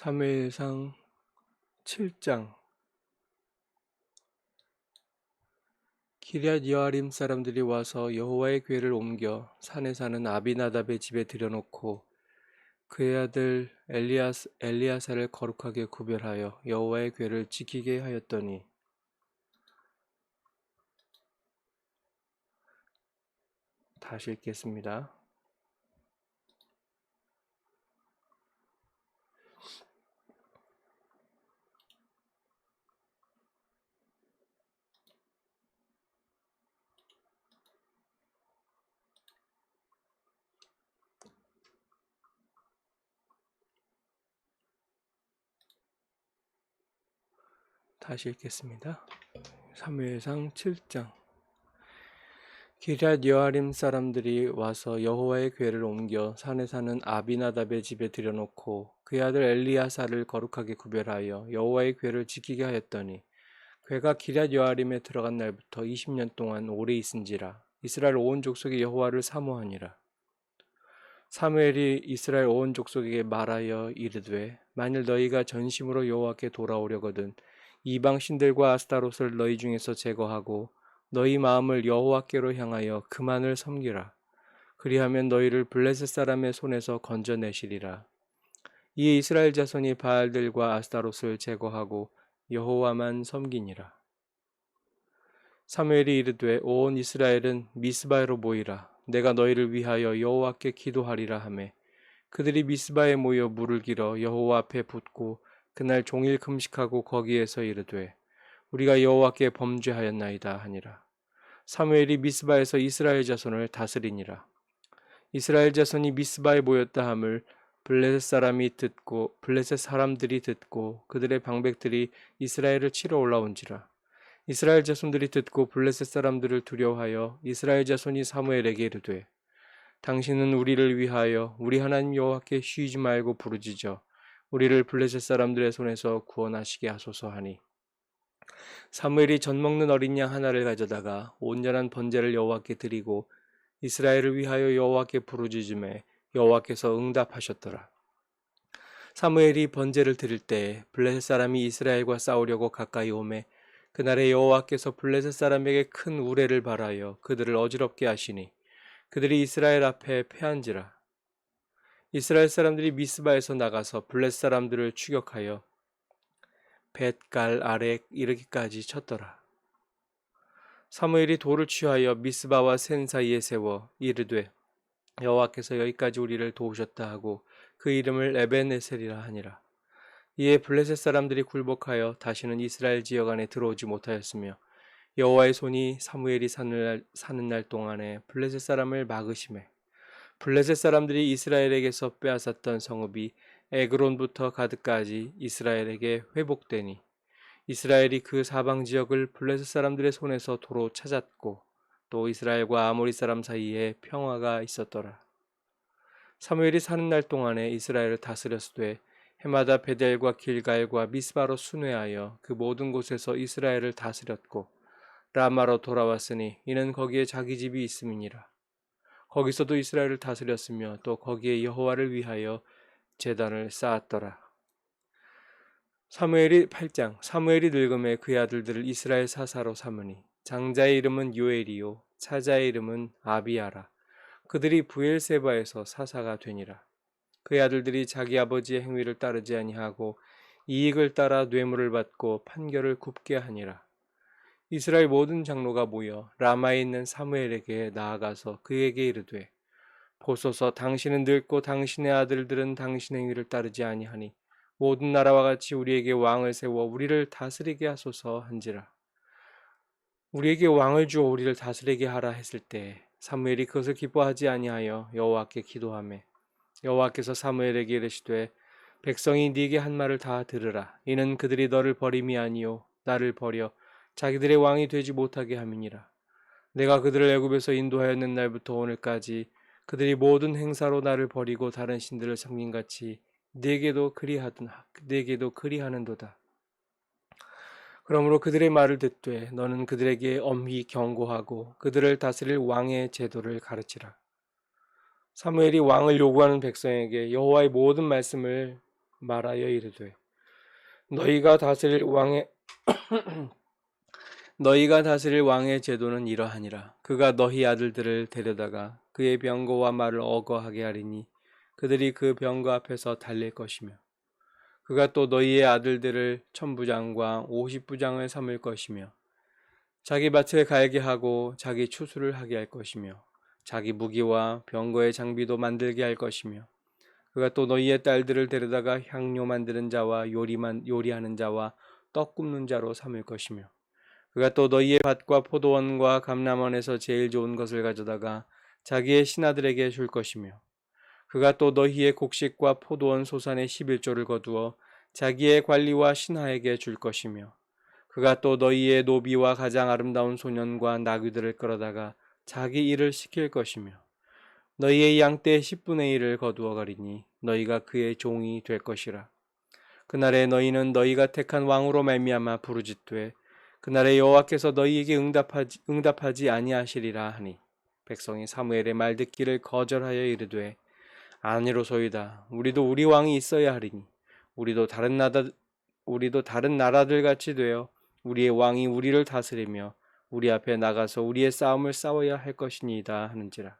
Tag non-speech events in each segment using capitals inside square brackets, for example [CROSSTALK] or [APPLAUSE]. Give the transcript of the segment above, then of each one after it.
사무엘상 7장 기럇 여아림 사람들이 와서 여호와의 궤를 옮겨 산에 사는 아비나답의 집에 들여놓고 그의 아들 엘리아스, 엘리아사를 거룩하게 구별하여 여호와의 궤를 지키게 하였더니 다시 읽겠습니다. 다시 읽겠습니다. 사무엘상 7장 기럇 여아림 사람들이 와서 여호와의 궤를 옮겨 산에 사는 아비나답의 집에 들여놓고 그의 아들 엘리야사를 거룩하게 구별하여 여호와의 궤를 지키게 하였더니 궤가 기럇 여아림에 들어간 날부터 20년 동안 오래 있은지라 이스라엘 온 족속이 여호와를 사모하니라 사무엘이 이스라엘 온 족속에게 말하여 이르되 만일 너희가 전심으로 여호와께 돌아오려거든 이방 신들과 아스타롯을 너희 중에서 제거하고 너희 마음을 여호와께로 향하여 그만을 섬기라. 그리하면 너희를 블레셋 사람의 손에서 건져내시리라. 이에 이스라엘 자손이 바알들과 아스타롯을 제거하고 여호와만 섬기니라. 사무엘이 이르되 온 이스라엘은 미스바에로 모이라. 내가 너희를 위하여 여호와께 기도하리라 하매 그들이 미스바에 모여 물을 길어 여호와 앞에 붓고 그날 종일 금식하고 거기에서 이르되 우리가 여호와께 범죄하였나이다 하니라. 사무엘이 미스바에서 이스라엘 자손을 다스리니라. 이스라엘 자손이 미스바에 모였다 함을 블레셋 사람이 듣고 블레셋 사람들이 듣고 그들의 방백들이 이스라엘을 치러 올라온지라. 이스라엘 자손들이 듣고 블레셋 사람들을 두려워하여 이스라엘 자손이 사무엘에게 이르되 당신은 우리를 위하여 우리 하나님 여호와께 쉬지 말고 부르짖어 우리를 블레셋 사람들의 손에서 구원하시게 하소서 하니 사무엘이 젖 먹는 어린 양 하나를 가져다가 온전한 번제를 여호와께 드리고 이스라엘을 위하여 여호와께 부르짖음에 여호와께서 응답하셨더라. 사무엘이 번제를 드릴 때에 블레셋 사람이 이스라엘과 싸우려고 가까이 오매 그날에 여호와께서 블레셋 사람에게 큰 우레를 발하여 그들을 어지럽게 하시니 그들이 이스라엘 앞에 패한지라. 이스라엘 사람들이 미스바에서 나가서 블레셋 사람들을 추격하여 벳갈 아래 이르기까지 쳤더라. 사무엘이 돌을 취하여 미스바와 센 사이에 세워 이르되 여호와께서 여기까지 우리를 도우셨다 하고 그 이름을 에벤에셀이라 하니라. 이에 블레셋 사람들이 굴복하여 다시는 이스라엘 지역 안에 들어오지 못하였으며 여호와의 손이 사무엘이 사는 날, 사는 날 동안에 블레셋 사람을 막으심에 블레셋 사람들이 이스라엘에게서 빼앗았던 성읍이 에그론부터 가드까지 이스라엘에게 회복되니 이스라엘이 그 사방 지역을 블레셋 사람들의 손에서 도로 찾았고 또 이스라엘과 아모리 사람 사이에 평화가 있었더라. 사무엘이 사는 날 동안에 이스라엘을 다스렸으되 해마다 베델과 길갈과 미스바로 순회하여 그 모든 곳에서 이스라엘을 다스렸고 라마로 돌아왔으니 이는 거기에 자기 집이 있음이니라. 거기서도 이스라엘을 다스렸으며 또 거기에 여호와를 위하여 재단을 쌓았더라. 사무엘이 8장 사무엘이 늙음에 그의 아들들을 이스라엘 사사로 삼으니 장자의 이름은 요엘이요 차자의 이름은 아비아라. 그들이 부엘세바에서 사사가 되니라. 그의 아들들이 자기 아버지의 행위를 따르지 아니하고 이익을 따라 뇌물을 받고 판결을 굽게 하니라 이스라엘 모든 장로가 모여 라마에 있는 사무엘에게 나아가서 그에게 이르되 보소서 당신은 늙고 당신의 아들들은 당신의 행위를 따르지 아니하니 모든 나라와 같이 우리에게 왕을 세워 우리를 다스리게 하소서 한지라. 우리에게 왕을 주어 우리를 다스리게 하라 했을 때 사무엘이 그것을 기뻐하지 아니하여 여호와께 기도하매 여호와께서 사무엘에게 이르시되 백성이 네게 한 말을 다 들으라. 이는 그들이 너를 버림이 아니요 나를 버려 자기들의 왕이 되지 못하게 함이니라 내가 그들을 애굽에서 인도하였는 날부터 오늘까지 그들이 모든 행사로 나를 버리고 다른 신들을 섬긴 같이 네게도 그리하든 네게도 그리하는도다. 그러므로 그들의 말을 듣되 너는 그들에게 엄히 경고하고 그들을 다스릴 왕의 제도를 가르치라. 사무엘이 왕을 요구하는 백성에게 여호와의 모든 말씀을 말하여 이르되 너희가 다스릴 왕의 [CLEARS THROAT] 너희가 다스릴 왕의 제도는 이러하니라. 그가 너희 아들들을 데려다가 그의 병거와 말을 어거하게 하리니 그들이 그 병거 앞에서 달릴 것이며 그가 또 너희의 아들들을 천부장과 오십부장을 삼을 것이며 자기 밭을 갈게 하고 자기 추수를 하게 할 것이며 자기 무기와 병거의 장비도 만들게 할 것이며 그가 또 너희의 딸들을 데려다가 향료 만드는 자와 요리만 요리하는 자와 떡 굽는 자로 삼을 것이며 그가 또 너희의 밭과 포도원과 감람원에서 제일 좋은 것을 가져다가 자기의 신하들에게 줄 것이며 그가 또 너희의 곡식과 포도원 소산의 11조를 거두어 자기의 관리와 신하에게 줄 것이며 그가 또 너희의 노비와 가장 아름다운 소년과 나귀들을 끌어다가 자기 일을 시킬 것이며 너희의 양떼 10분의 1을 거두어 가리니 너희가 그의 종이 될 것이라. 그날에 너희는 너희가 택한 왕으로 말미암아 부르짖되 그날에 여호와께서 너희에게 응답하지, 응답하지 아니하시리라 하니 백성이 사무엘의 말 듣기를 거절하여 이르되 아니로소이다. 우리도 우리 왕이 있어야 하리니 우리도 다른 나라 우리도 다른 나라들 같이 되어 우리의 왕이 우리를 다스리며 우리 앞에 나가서 우리의 싸움을 싸워야 할 것이니이다 하는지라.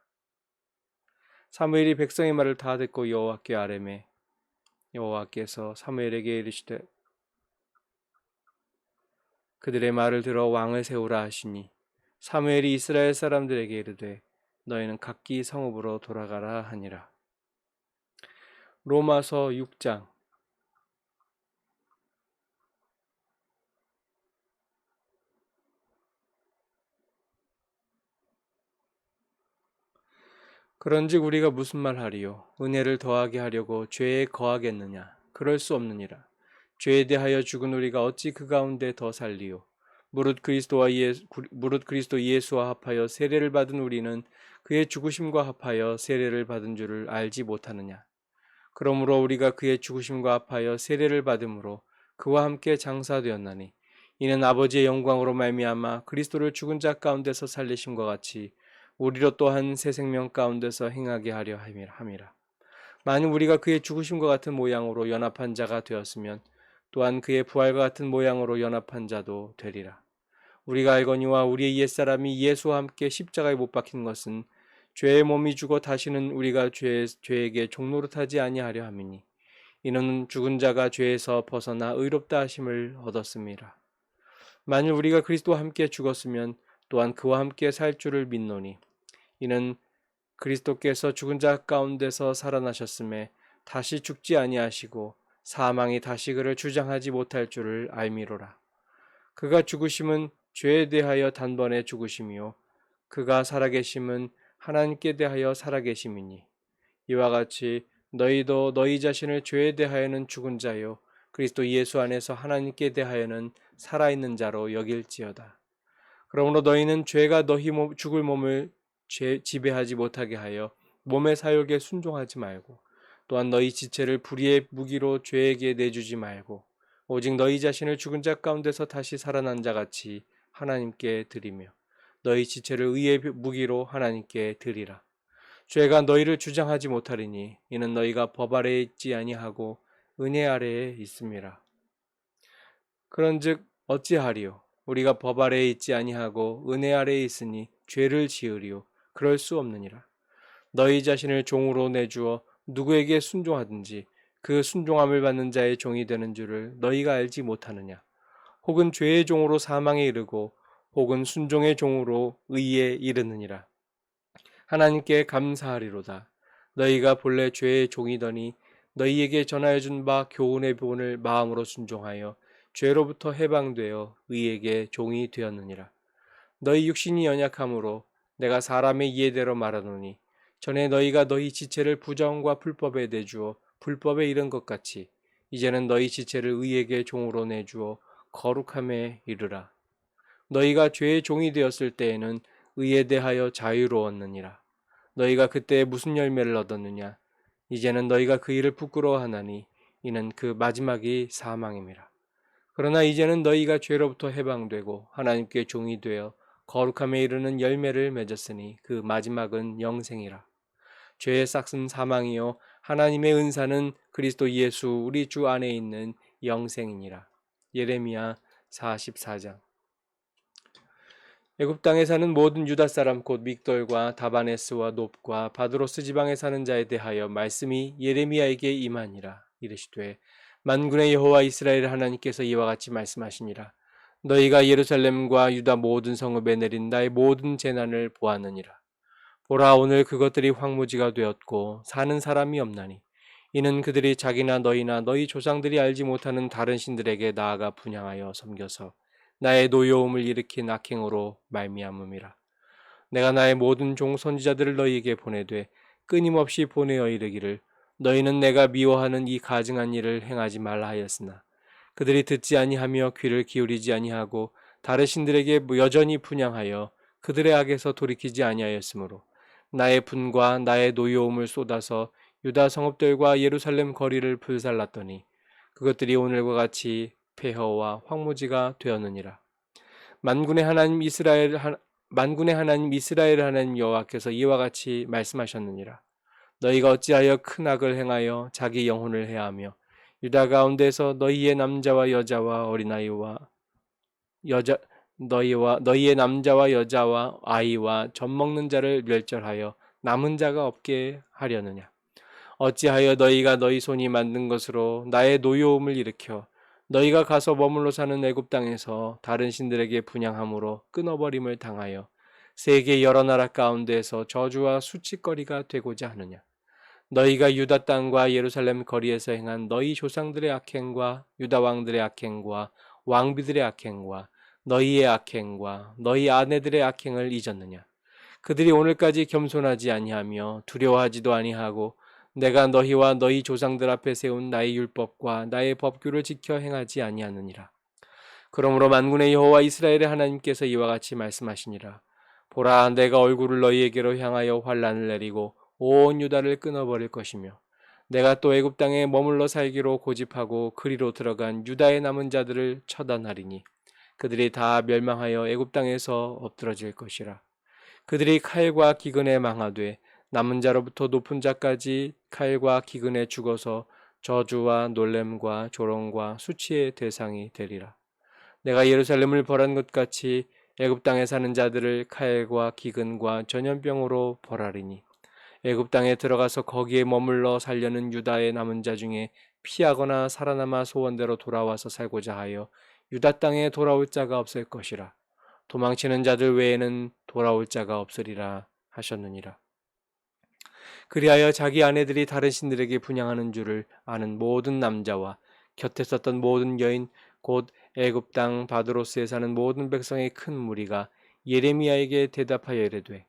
사무엘이 백성의 말을 다 듣고 여호와께 아뢰매 여호와께서 사무엘에게 이르시되 그들의 말을 들어 왕을 세우라 하시니 사무엘이 이스라엘 사람들에게 이르되 너희는 각기 성읍으로 돌아가라 하니라. 로마서 6장. 그런즉 우리가 무슨 말 하리요? 은혜를 더하게 하려고 죄에 거하겠느냐? 그럴 수 없느니라 죄에 대하여 죽은 우리가 어찌 그 가운데 더 살리요 무릇 그리스도와 예수, 무릇 그리스도 예수와 합하여 세례를 받은 우리는 그의 죽으심과 합하여 세례를 받은 줄을 알지 못하느냐 그러므로 우리가 그의 죽으심과 합하여 세례를 받음으로 그와 함께 장사되었나니 이는 아버지의 영광으로 말미암아 그리스도를 죽은 자 가운데서 살리심과 같이 우리로 또한 새 생명 가운데서 행하게 하려 함이라. 만일 우리가 그의 죽으심과 같은 모양으로 연합한 자가 되었으면 또한 그의 부활과 같은 모양으로 연합한 자도 되리라. 우리가 알거니와 우리의 옛사람이 예수와 함께 십자가에 못 박힌 것은 죄의 몸이 죽어 다시는 우리가 죄, 죄에게 종노릇하지 아니하려 함이니 이는 죽은 자가 죄에서 벗어나 의롭다 하심을 얻었습니다. 만일 우리가 그리스도와 함께 죽었으면 또한 그와 함께 살 줄을 믿노니 이는 그리스도께서 죽은 자 가운데서 살아나셨음에 다시 죽지 아니하시고 사망이 다시 그를 주장하지 못할 줄을 알미로라. 그가 죽으심은 죄에 대하여 단번에 죽으심이요 그가 살아계심은 하나님께 대하여 살아계심이니 이와 같이 너희도 너희 자신을 죄에 대하여는 죽은 자요 그리스도 예수 안에서 하나님께 대하여는 살아있는 자로 여길지어다. 그러므로 너희는 죄가 너희 몸, 죽을 몸을 죄 지배하지 못하게 하여 몸의 사욕에 순종하지 말고 또한 너희 지체를 불의의 무기로 죄에게 내주지 말고 오직 너희 자신을 죽은 자 가운데서 다시 살아난 자 같이 하나님께 드리며 너희 지체를 의의 무기로 하나님께 드리라. 죄가 너희를 주장하지 못하리니 이는 너희가 법 아래에 있지 아니하고 은혜 아래에 있음이라. 그런즉 어찌하리요? 우리가 법 아래에 있지 아니하고 은혜 아래에 있으니 죄를 지으리요 그럴 수 없느니라. 너희 자신을 종으로 내주어 누구에게 순종하든지 그 순종함을 받는 자의 종이 되는 줄을 너희가 알지 못하느냐. 혹은 죄의 종으로 사망에 이르고 혹은 순종의 종으로 의에 이르느니라. 하나님께 감사하리로다. 너희가 본래 죄의 종이더니 너희에게 전하여 준 바 교훈의 본을 마음으로 순종하여 죄로부터 해방되어 의에게 종이 되었느니라. 너희 육신이 연약함으로 내가 사람의 이해대로 말하노니 전에 너희가 너희 지체를 부정과 불법에 내주어 불법에 이른 것 같이 이제는 너희 지체를 의에게 종으로 내주어 거룩함에 이르라. 너희가 죄의 종이 되었을 때에는 의에 대하여 자유로웠느니라. 너희가 그때 무슨 열매를 얻었느냐? 이제는 너희가 그 일을 부끄러워하나니 이는 그 마지막이 사망임이라. 그러나 이제는 너희가 죄로부터 해방되고 하나님께 종이 되어 거룩함에 이르는 열매를 맺었으니 그 마지막은 영생이라. 죄의 싹은 사망이요. 하나님의 은사는 그리스도 예수 우리 주 안에 있는 영생이니라. 예레미야 44장. 애굽 땅에 사는 모든 유다 사람 곧 믹돌과 다바네스와 높과 바드로스 지방에 사는 자에 대하여 말씀이 예레미야에게 임하니라 이르시되 만군의 여호와 이스라엘 하나님께서 이와 같이 말씀하시니라. 너희가 예루살렘과 유다 모든 성읍에 내린 나의 모든 재난을 보았느니라 보라 오늘 그것들이 황무지가 되었고 사는 사람이 없나니 이는 그들이 자기나 너희나 너희 조상들이 알지 못하는 다른 신들에게 나아가 분양하여 섬겨서 나의 노여움을 일으킨 악행으로 말미암음이라. 내가 나의 모든 종 선지자들을 너희에게 보내되 끊임없이 보내어 이르기를 너희는 내가 미워하는 이 가증한 일을 행하지 말라 하였으나 그들이 듣지 아니하며 귀를 기울이지 아니하고 다른 신들에게 여전히 분양하여 그들의 악에서 돌이키지 아니하였으므로 나의 분과 나의 노여움을 쏟아서 유다 성읍들과 예루살렘 거리를 불살랐더니 그것들이 오늘과 같이 폐허와 황무지가 되었느니라. 만군의 하나님 이스라엘 하, 만군의 하나님 이스라엘 하나님 여호와께서 이와 같이 말씀하셨느니라. 너희가 어찌하여 큰 악을 행하여 자기 영혼을 해하며 유다 가운데서 너희의 남자와 여자와 어린아이와 여자 너희와 너희의 남자와 여자와 아이와 젖 먹는 자를 멸절하여 남은 자가 없게 하려느냐? 어찌하여 너희가 너희 손이 만든 것으로 나의 노여움을 일으켜 너희가 가서 머물러 사는 애굽 땅에서 다른 신들에게 분양함으로 끊어버림을 당하여 세계 여러 나라 가운데에서 저주와 수치거리가 되고자 하느냐? 너희가 유다 땅과 예루살렘 거리에서 행한 너희 조상들의 악행과 유다 왕들의 악행과 왕비들의 악행과 너희의 악행과 너희 아내들의 악행을 잊었느냐 그들이 오늘까지 겸손하지 아니하며 두려워하지도 아니하고 내가 너희와 너희 조상들 앞에 세운 나의 율법과 나의 법규를 지켜 행하지 아니하느니라. 그러므로 만군의 여호와 이스라엘의 하나님께서 이와 같이 말씀하시니라. 보라, 내가 얼굴을 너희에게로 향하여 환란을 내리고 온 유다를 끊어버릴 것이며, 내가 또 애굽 땅에 머물러 살기로 고집하고 그리로 들어간 유다의 남은 자들을 처단하리니, 그들이 다 멸망하여 애굽 땅에서 엎드러질 것이라. 그들이 칼과 기근에 망하되 남은 자로부터 높은 자까지 칼과 기근에 죽어서 저주와 놀램과 조롱과 수치의 대상이 되리라. 내가 예루살렘을 벌한 것 같이 애굽 땅에 사는 자들을 칼과 기근과 전염병으로 벌하리니 애굽 땅에 들어가서 거기에 머물러 살려는 유다의 남은 자 중에 피하거나 살아남아 소원대로 돌아와서 살고자 하여 유다 땅에 돌아올 자가 없을 것이라. 도망치는 자들 외에는 돌아올 자가 없으리라 하셨느니라. 그리하여 자기 아내들이 다른 신들에게 분양하는 줄을 아는 모든 남자와 곁에 섰던 모든 여인 곧 애굽 땅 바드로스에 사는 모든 백성의 큰 무리가 예레미야에게 대답하여 이르되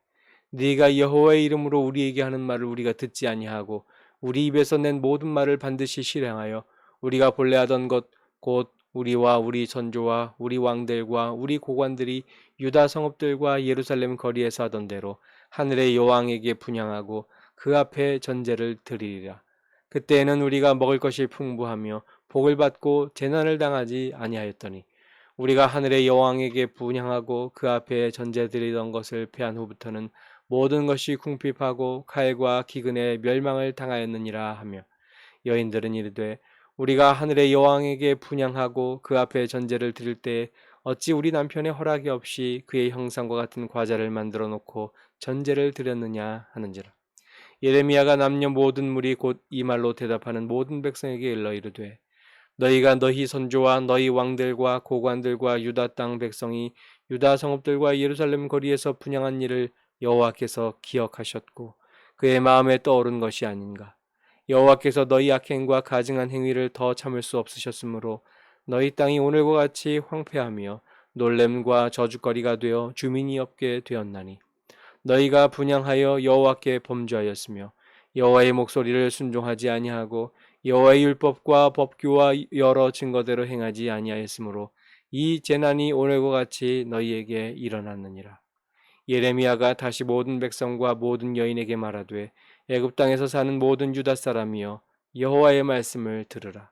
네가 여호와의 이름으로 우리에게 하는 말을 우리가 듣지 아니하고 우리 입에서 낸 모든 말을 반드시 실행하여 우리가 본래 하던 것 곧 우리와 우리 선조와 우리 왕들과 우리 고관들이 유다 성읍들과 예루살렘 거리에서 하던 대로 하늘의 여왕에게 분양하고 그 앞에 전제를 드리리라. 그때에는 우리가 먹을 것이 풍부하며 복을 받고 재난을 당하지 아니하였더니 우리가 하늘의 여왕에게 분양하고 그 앞에 전제 드리던 것을 패한 후부터는 모든 것이 궁핍하고 칼과 기근에 멸망을 당하였느니라 하며 여인들은 이르되 우리가 하늘의 여왕에게 분양하고 그 앞에 전제를 드릴 때 어찌 우리 남편의 허락이 없이 그의 형상과 같은 과자를 만들어 놓고 전제를 드렸느냐 하는지라. 예레미야가 남녀 모든 무리 곧이 말로 대답하는 모든 백성에게 일러 이르되 너희가 너희 선조와 너희 왕들과 고관들과 유다 땅 백성이 유다 성읍들과 예루살렘 거리에서 분양한 일을 여호와께서 기억하셨고 그의 마음에 떠오른 것이 아닌가 여호와께서 너희 악행과 가증한 행위를 더 참을 수 없으셨으므로 너희 땅이 오늘과 같이 황폐하며 놀램과 저주거리가 되어 주민이 없게 되었나니 너희가 분양하여 여호와께 범죄하였으며 여호와의 목소리를 순종하지 아니하고 여호와의 율법과 법규와 여러 증거대로 행하지 아니하였으므로 이 재난이 오늘과 같이 너희에게 일어났느니라. 예레미야가 다시 모든 백성과 모든 여인에게 말하되 애굽 땅에서 사는 모든 유다 사람이여 여호와의 말씀을 들으라.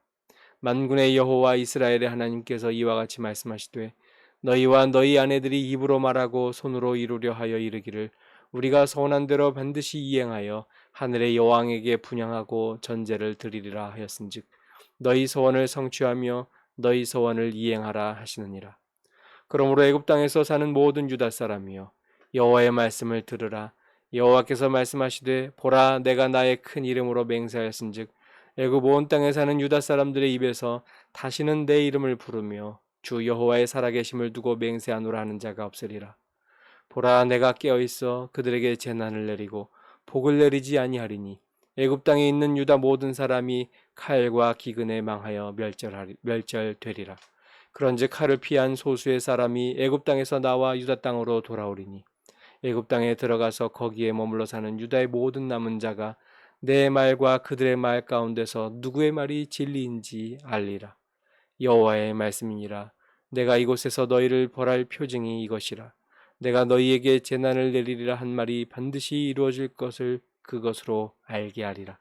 만군의 여호와 이스라엘의 하나님께서 이와 같이 말씀하시되 너희와 너희 아내들이 입으로 말하고 손으로 이루려 하여 이르기를 우리가 선한 대로 반드시 이행하여 하늘의 여왕에게 분양하고 전제를 드리리라 하였은즉 너희 소원을 성취하며 너희 소원을 이행하라 하시느니라. 그러므로 애굽 땅에서 사는 모든 유다 사람이여 여호와의 말씀을 들으라. 여호와께서 말씀하시되 보라 내가 나의 큰 이름으로 맹세하였은즉 애굽 온 땅에 사는 유다 사람들의 입에서 다시는 내 이름을 부르며 주 여호와의 살아계심을 두고 맹세하노라 하는 자가 없으리라. 보라 내가 깨어 있어 그들에게 재난을 내리고 복을 내리지 아니하리니 애굽 땅에 있는 유다 모든 사람이 칼과 기근에 망하여 멸절하리, 멸절되리라. 그런즉 칼을 피한 소수의 사람이 애굽 땅에서 나와 유다 땅으로 돌아오리니 애굽 땅에 들어가서 거기에 머물러 사는 유다의 모든 남은 자가 내 말과 그들의 말 가운데서 누구의 말이 진리인지 알리라. 여호와의 말씀이니라. 내가 이곳에서 너희를 벌할 표징이 이것이라. 내가 너희에게 재난을 내리리라 한 말이 반드시 이루어질 것을 그것으로 알게 하리라.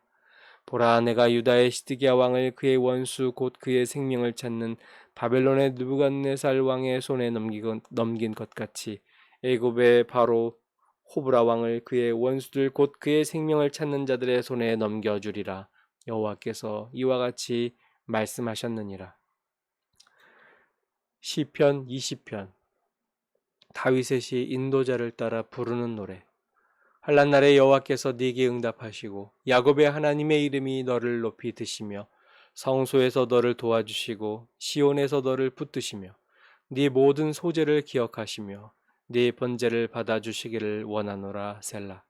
보라 내가 유다의 시드기야 왕을 그의 원수 곧 그의 생명을 찾는 바벨론의 느부갓네살 왕의 손에 넘긴 것 같이 애굽의 바로 호브라 왕을 그의 원수들 곧 그의 생명을 찾는 자들의 손에 넘겨 주리라. 여호와께서 이와 같이 말씀하셨느니라. 시편 20편. 다윗의 시 인도자를 따라 부르는 노래. 한란 날에 여호와께서 네게 응답하시고 야곱의 하나님의 이름이 너를 높이 드시며 성소에서 너를 도와주시고 시온에서 너를 붙드시며 네 모든 소재를 기억하시며 네 번제를 받아 주시기를 원하노라 셀라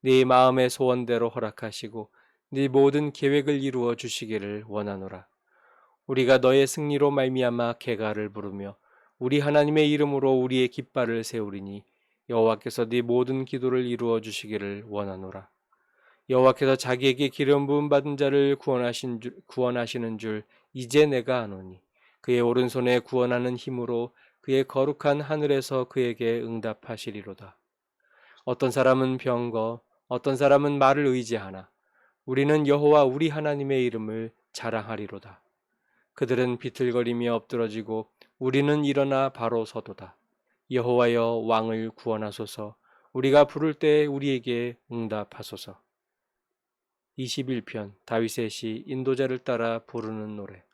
네 마음의 소원대로 허락하시고 네 모든 계획을 이루어 주시기를 원하노라 우리가 너의 승리로 말미암아 개가를 부르며 우리 하나님의 이름으로 우리의 깃발을 세우리니 여호와께서 네 모든 기도를 이루어 주시기를 원하노라. 여호와께서 자기에게 기름 부음 받은 자를 구원하신 줄, 구원하시는 줄 이제 내가 아노니 그의 오른손에 구원하는 힘으로 그의 거룩한 하늘에서 그에게 응답하시리로다. 어떤 사람은 병거, 어떤 사람은 말을 의지하나 우리는 여호와 우리 하나님의 이름을 자랑하리로다. 그들은 비틀거리며 엎드러지고 우리는 일어나 바로 서도다. 여호와여 왕을 구원하소서. 우리가 부를 때 우리에게 응답하소서. 21편 다윗의 시 인도자를 따라 부르는 노래.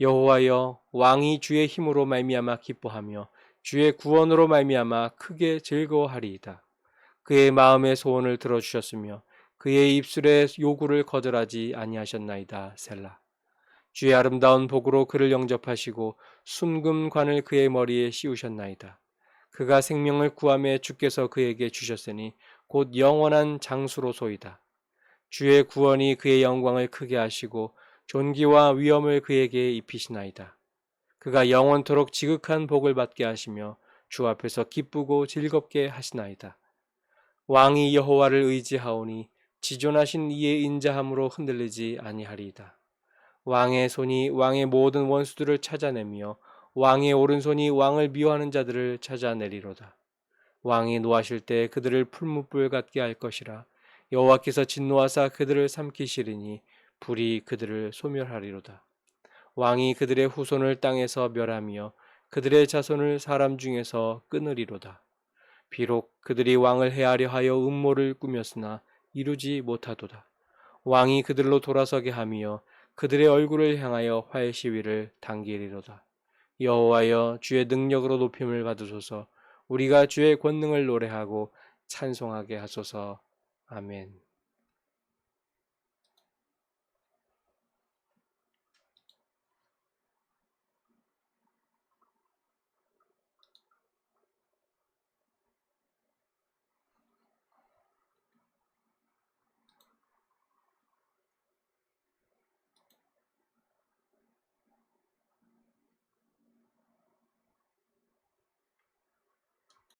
여호와여 왕이 주의 힘으로 말미암아 기뻐하며 주의 구원으로 말미암아 크게 즐거워하리이다. 그의 마음의 소원을 들어주셨으며 그의 입술의 요구를 거절하지 아니하셨나이다. 셀라. 주의 아름다운 복으로 그를 영접하시고 순금관을 그의 머리에 씌우셨나이다. 그가 생명을 구함에 주께서 그에게 주셨으니 곧 영원한 장수로소이다. 주의 구원이 그의 영광을 크게 하시고 존귀와 위엄을 그에게 입히시나이다. 그가 영원토록 지극한 복을 받게 하시며 주 앞에서 기쁘고 즐겁게 하시나이다. 왕이 여호와를 의지하오니 지존하신 이의 인자함으로 흔들리지 아니하리이다. 왕의 손이 왕의 모든 원수들을 찾아내며 왕의 오른손이 왕을 미워하는 자들을 찾아내리로다. 왕이 노하실 때 그들을 풀무불 같게 할 것이라 여호와께서 진노하사 그들을 삼키시리니 불이 그들을 소멸하리로다. 왕이 그들의 후손을 땅에서 멸하며 그들의 자손을 사람 중에서 끊으리로다. 비록 그들이 왕을 해하려 하여 음모를 꾸몄으나 이루지 못하도다. 왕이 그들로 돌아서게 하며 그들의 얼굴을 향하여 활 시위를 당기리로다. 여호와여 주의 능력으로 높임을 받으소서 우리가 주의 권능을 노래하고 찬송하게 하소서 아멘.